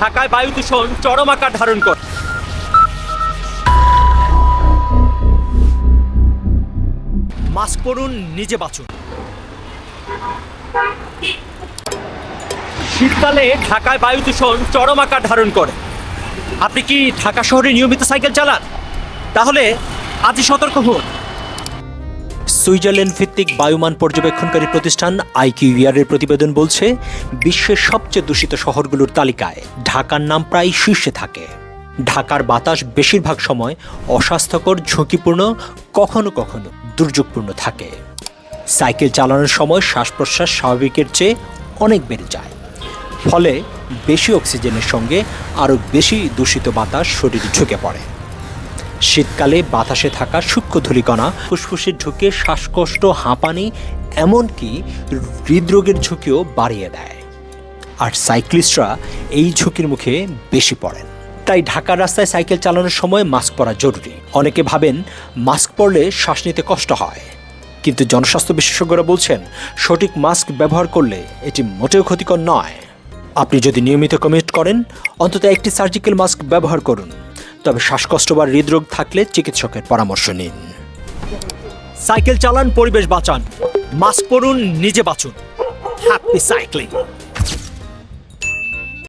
ঢাকায় বায়ু দূষণ চরম আকার ধারণ করে। মাস্ক পরুন নিজে বাঁচুন। শীতকালে ঢাকায় বায়ু দূষণ চরম আকার ধারণ করে। আপনি কি ঢাকা শহরে নিয়মিত সাইকেল চালান? তাহলে আজই সতর্ক হন। সুইজারল্যান্ড ভিত্তিক বায়ুমান পর্যবেক্ষণকারী প্রতিষ্ঠান আইকিউইআর এর প্রতিবেদন বলছে, বিশ্বের সবচেয়ে দূষিত শহরগুলোর তালিকায় ঢাকার নাম প্রায় শীর্ষে থাকে। ঢাকার বাতাস বেশিরভাগ সময় অস্বাস্থ্যকর, ঝুঁকিপূর্ণ, কখনো কখনো দুর্যোগপূর্ণ থাকে। সাইকেল চালানোর সময় শ্বাস প্রশ্বাস স্বাভাবিকের চেয়ে অনেক বেড়ে যায়। ফলে বেশি অক্সিজেনের সঙ্গে আরও বেশি দূষিত বাতাস শরীরে ঢুকে পড়ে। শীতকালে বাতাসে থাকা সূক্ষ্ম ধূলিকণা ফুসফুসে ঢুকে শ্বাসকষ্ট, হাঁপানি, এমনকি হৃদরোগের ঝুঁকিও বাড়িয়ে দেয়। আর সাইক্লিস্টরা এই ঝুঁকির মুখে বেশি পড়েন। তাই ঢাকার রাস্তায় সাইকেল চালানোর সময় মাস্ক পরা জরুরি। অনেকে ভাবেন মাস্ক পরলে শ্বাস নিতে কষ্ট হয়। কিন্তু জনস্বাস্থ্য বিশেষজ্ঞরা বলছেন, সঠিক মাস্ক ব্যবহার করলে এটি মোটেও ক্ষতিকর নয়। আপনি যদি নিয়মিত কমিট করেন, অন্তত একটি সার্জিক্যাল মাস্ক ব্যবহার করুন। তবে শ্বাসকষ্ট বা হৃদরোগ থাকলে চিকিৎসকের পরামর্শ নিন। সাইকেল চালান, পরিবেশ বাঁচান। মাস্ক পরুন, নিজে বাঁচুন। Happy cycling